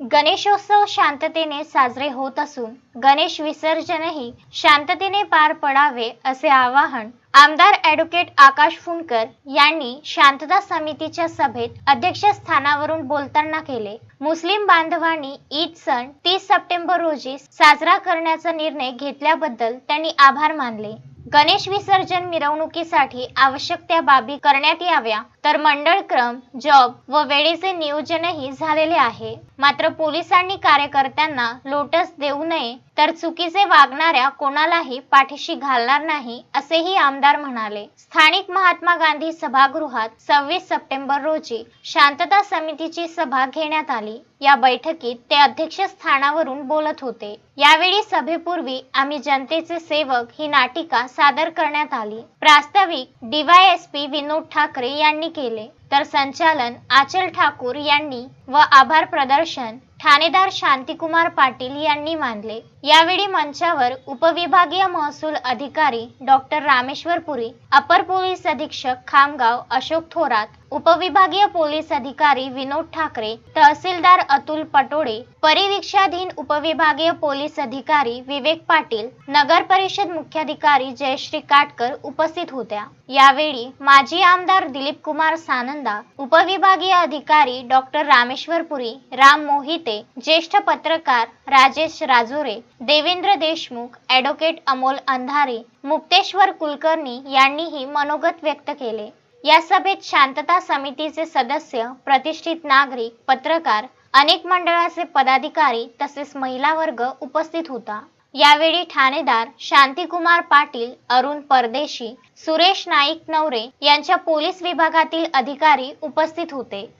गणेशोत्सव शांततेने साजरे होत असून गणेश विसर्जनही शांततेने पार पडावे असे आवाहन आमदार ॲडव्होकेट आकाश फुंडकर यांनी शांतता समितीच्या सभेत अध्यक्षस्थानावरून बोलताना केले. मुस्लिम बांधवांनी ईद सण तीस सप्टेंबर रोजी साजरा करण्याचा निर्णय घेतल्याबद्दल त्यांनी आभार मानले. गणेश विसर्जन मिरवणुकीसाठी आवश्यक त्या बाबी करण्यात याव्या. तर मंडळ क्रम जॉब व वेळेचे नियोजनही झालेले आहे. मात्र पोलिसांनी कार्यकर्त्यांना लोटस देऊ नये तर चुकीचे वागणाऱ्या कोणालाही पाठीशी घालणार नाही असेही आमदार म्हणाले. स्थानिक महात्मा गांधी सभागृहात सव्वीस सप्टेंबर रोजी शांतता समितीची सभा घेण्यात आली. या बैठकीत ते अध्यक्ष स्थानावरून बोलत होते. यावेळी सभेपूर्वी आम्ही जनतेचे सेवक ही नाटिका सादर करण्यात आली. प्रास्ताविक डीवायएसपी विनोद ठाकरे यांनी केले. तर संचालन आचल ठाकूर यांनी व आभार प्रदर्शन ठाणेदार शांतिकुमार पाटील यांनी मानले. यावेळी मंचावर उपविभागीय महसूल अधिकारी डॉक्टर रामेश्वर पुरी अपर पोलीस अधीक्षक खामगाव अशोक थोरात उपविभागीय पोलीस अधिकारी विनोद ठाकरे तहसीलदार अतुल पटोळे परिवीक्षाधीन उपविभागीय पोलीस अधिकारी विवेक पाटील नगर परिषद मुख्याधिकारी जयश्री काटकर उपस्थित होत्या. यावेळी माजी आमदार दिलीप कुमार सानंदा उपविभागीय अधिकारी डॉक्टर रामेश्वर पुरी राम मोहिते ज्येष्ठ पत्रकार राजेश राजोरे देवेंद्र देशमुख ॲडव्होकेट अमोल अंधारे मुक्तेश्वर कुलकर्णी यांनीही मनोगत व्यक्त केले. या सभेत शांतता समितीचे सदस्य प्रतिष्ठित नागरिक पत्रकार अनेक मंडळाचे पदाधिकारी तसेच महिला वर्ग उपस्थित होता. यावेळी ठाणेदार शांतिकुमार पाटील अरुण परदेशी सुरेश नाईक नवरे यांच्या पोलीस विभागातील अधिकारी उपस्थित होते.